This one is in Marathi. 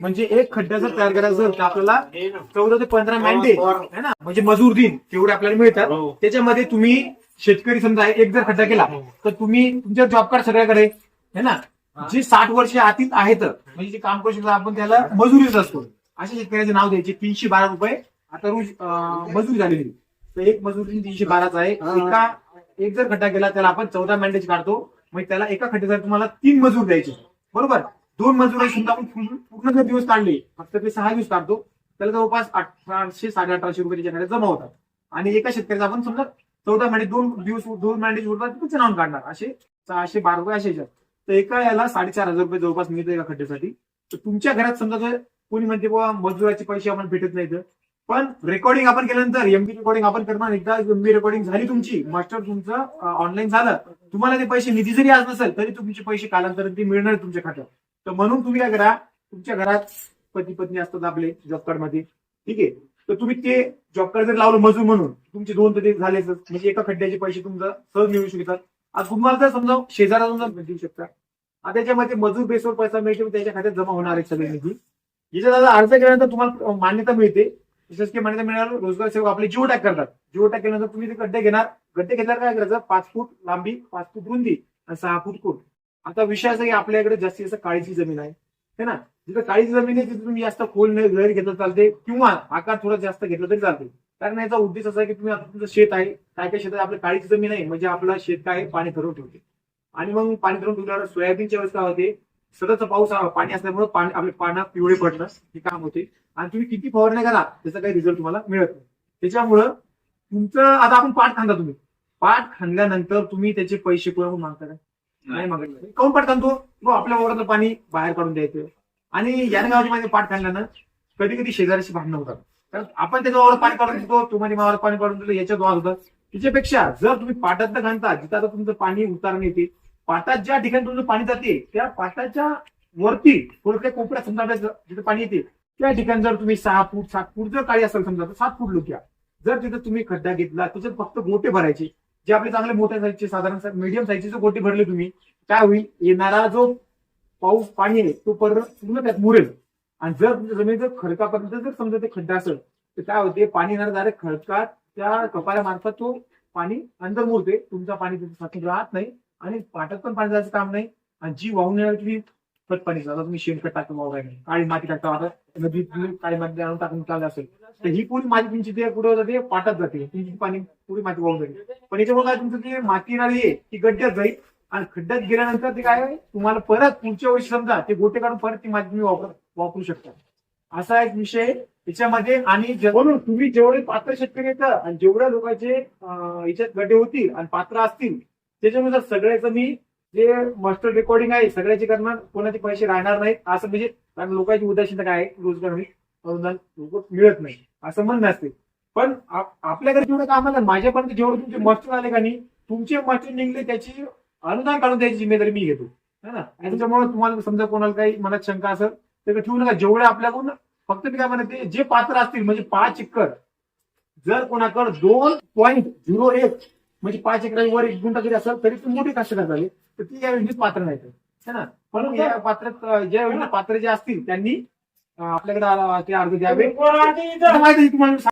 म्हणजे एक खड्डा जर तयार करायचा असेल तर आपल्याला चौदा ते पंधरा मॅन्डे है ना? म्हणजे मजूर दिन तेवढे आपल्याला मिळतात. हो. त्याच्यामध्ये तुम्ही शेतकरी समजा एक जर खड्डा केला तर तुम्ही तुमच्या जॉब कार्ड सगळ्याकडे है ना? जे साठ वर्ष आतील आहेत म्हणजे जे काम करू शकतात आपण त्याला मजुरीच असतो. अशा शेतकऱ्याचे नाव द्यायचे तीनशे बारा रुपये. आता रोज मजुरी झालेली तर एक मजुरी तीनशे बाराचा आहे. एका एक जर खड्डा केला त्याला आपण चौदा मॅन्डेज काढतो. म्हणजे त्याला एका खड्ड्यासाठी तुम्हाला तीन मजूर द्यायचे. बरोबर? दोन मजूर सुद्धा आपण पूर्ण जर दिवस काढले फक्त ते सहा दिवस काढतो त्याला जवळपास अठराशे साडे अठराशे रुपये त्याच्याकडे जमा होतात. आणि एका शेतकऱ्याचा आपण समजा चौदा महिने दोन दिवस दोन महिने उरतात तुमचं नाव काढणार. असे सहाशे बारा रुपये असे तर एका याला साडेचार हजार रुपये जवळपास मिळतं एका खड्ड्यासाठी. तर तुमच्या घरात समजा जर कोणी म्हणते बाबा मजुराचे पैसे आपण भेटत नाही तर पण रेकॉर्डिंग आपण केल्यानंतर एमबी रेकॉर्डिंग आपण करणार एकदा एमबी रेकॉर्डिंग झाली तुमची मास्टर तुमचं ऑनलाईन झालं तुम्हाला ते पैसे निधी जरी आज नसेल तरी तुमचे पैसे कालांतर ते मिळणार तुमच्या खात्यात. तर म्हणून तुम्ही काय करा तुमच्या घरात पती पत्नी असतात आपले जॉब कार्डमध्ये. ठीक आहे? तर तुम्ही ते जॉब कार्ड जर लावलं मजूर म्हणून तुमचे दोन तर ते झालेच म्हणजे एका खड्ड्याचे पैसे तुमचा सहज मिळू शकतात. आज तुम्हाला जर समजा शेजारा समजा देऊ शकता आता त्याच्यामध्ये मजूर बेसवर पैसा मिळतो त्याच्या खात्यात जमा होणार आहे सगळे निधी. याच्यात आता अर्ज केल्यानंतर तुम्हाला मान्यता मिळते. शासकीय मान्यता मिळणार रोजगार सेवक आपले जिओ टॅग करतात. जिओ टॅग केल्यानंतर तुम्ही ते गड्डे घेणार. गड्डे घेतल्यावर काय करायचं? पाच फूट लांबी पाच फूट रुंदी आणि सहा फूट कोट. आता विषय असा की आपल्याकडे जास्तीत जास्त काळीची जमीन आहे. है ना? जिथं काळीची जमीन आहे तिथे तुम्ही जास्त खोल नाही घर घेतलं चालते किंवा आकार थोडा जास्त घेतलं तरी चालते कारण याचा उद्देश असा आहे की तुम्ही आता तुमचं शेत आहे काय काय शेतात आपल्या काळीची जमीन आहे म्हणजे आपला शेत काय पाणी धरून ठेवते. आणि मग पाणी धरून ठेवल्यावर सोयाबीनच्या वेळेस काय होते सतत पाऊस पाणी असल्यामुळे पाणी आपले पानं पिवळे पडणं हे काम होते. आणि तुम्ही किती फवारण्या करा त्याचा काही रिझल्ट तुम्हाला मिळत नाही. त्याच्यामुळं तुमचं आता आपण पाठ खांदा तुम्ही. पाठ खांदल्यानंतर तुम्ही त्याचे पैसे कोणाकडून मागता? नाही. मागितलं काऊन पाठ तो? मग आपल्या वावरातलं पाणी बाहेर काढून द्यायचं. आणि याने गावाची माझे पाठ खाल्ल्यानं कधी कधी शेजाऱ्याशी भांडणं होतात. कारण आपण त्याच्या वावरात पाणी काढून देतो तुम्हाला वावरात पाणी काढून दिलं याच्यात वाद होतं तिच्यापेक्षा जर तुम्ही पाटात घालता जिथं आता तुमचं पाणी उतारण येते पाटात ज्या ठिकाणी तुमचं पाणी जाते त्या पाटाच्या वरती थोडक्या कोपऱ्यात समजा जिथे जिथं पाणी येते त्या ठिकाणी जर तुम्ही सहा फूट सात फूट जर काळी असेल समजा सात फूट लोक्या. जर तिथं तुम्ही खड्डा घेतला त्याच्यात फक्त गोटे भरायचे जे आपले चांगले मोठ्या साईजचे साधारण मीडियम साईजचे जो गोटे भरले तुम्ही काय होईल? येणारा जो पाऊस पाणी आहे तो पर पूर्ण त्यात मुरेल. आणि जर तुमच्या जमीन जर खडकापर्यंत जर समजा ते खड्डा असेल तर काय होते? पाणी येणार डायरेक्ट खडकात त्या कपाऱ्यामार्फत तो पाणी अंदर मुरते. तुमचा पाणी तिथे राहत नाही आणि पाटात पण पाणी जायचं काम नाही. आणि जी वाहून येणार तुम्ही खत पाणी आता तुम्ही शेणखत टाकता नाही काळी माती टाकता आता काळी माती आणून टाकून चाललं असेल तर ही पुरी माती तुमची ते कुठं जाते पाटात जाते. तुमची पाणी पुरी माती वाहून जाते. पण याच्यामुळे काय तुमचं ते माती येणारी आहे ती गड्ड्यात जाईल. आणि खड्ड्यात गेल्यानंतर ते काय तुम्हाला परत पुढच्या वर्षी समजा ते गोटे काढून परत ती माती तुम्ही वापर वापरू शकता. असा एक विषय याच्यामध्ये आणि म्हणून तुम्ही जेवढे पात्र शेतकरी येतात आणि जेवढ्या लोकांचे याच्यात गड्डे होतील आणि पात्र असतील त्याच्यानुसार सगळ्याचं मी जे मास्टर रेकॉर्डिंग आहे सगळ्याची करणार कोणाचे पैसे राहणार नाहीत असं म्हणजे कारण लोकांची उदासीनता काय आहे? रोजगार अनुदान लोक मिळत नाही असं म्हणणं असते. पण आपल्याकडे जेवढं काम आलं माझ्यापर्यंत जेवढे तुमचे मास्टर आले का नाही तुमचे मास्टर निघले त्याची अनुदान काढून द्यायची जिम्मेदारी मी घेतो. है ना? आणि त्याच्यामुळे तुम्हाला समजा कोणाला काही मनात शंका असेल तर ठेवू नका. जेवढे आपल्याकडून फक्त मी काय म्हणते जे पात्र असतील म्हणजे पाच एकर जर कोणाकडे दोन पॉईंट झिरो एक म्हणजे पाच एकरावर एक गुंठा जरी असेल तरी तुम्ही मोठे कास्तकार झाले तर ती या योजनेत पात्र नाही है ना? पण या पात्र ज्या योजनेत पात्र जे असतील त्यांनी आपल्याकडे ते अर्ज द्यावे. माहिती तुम्हाला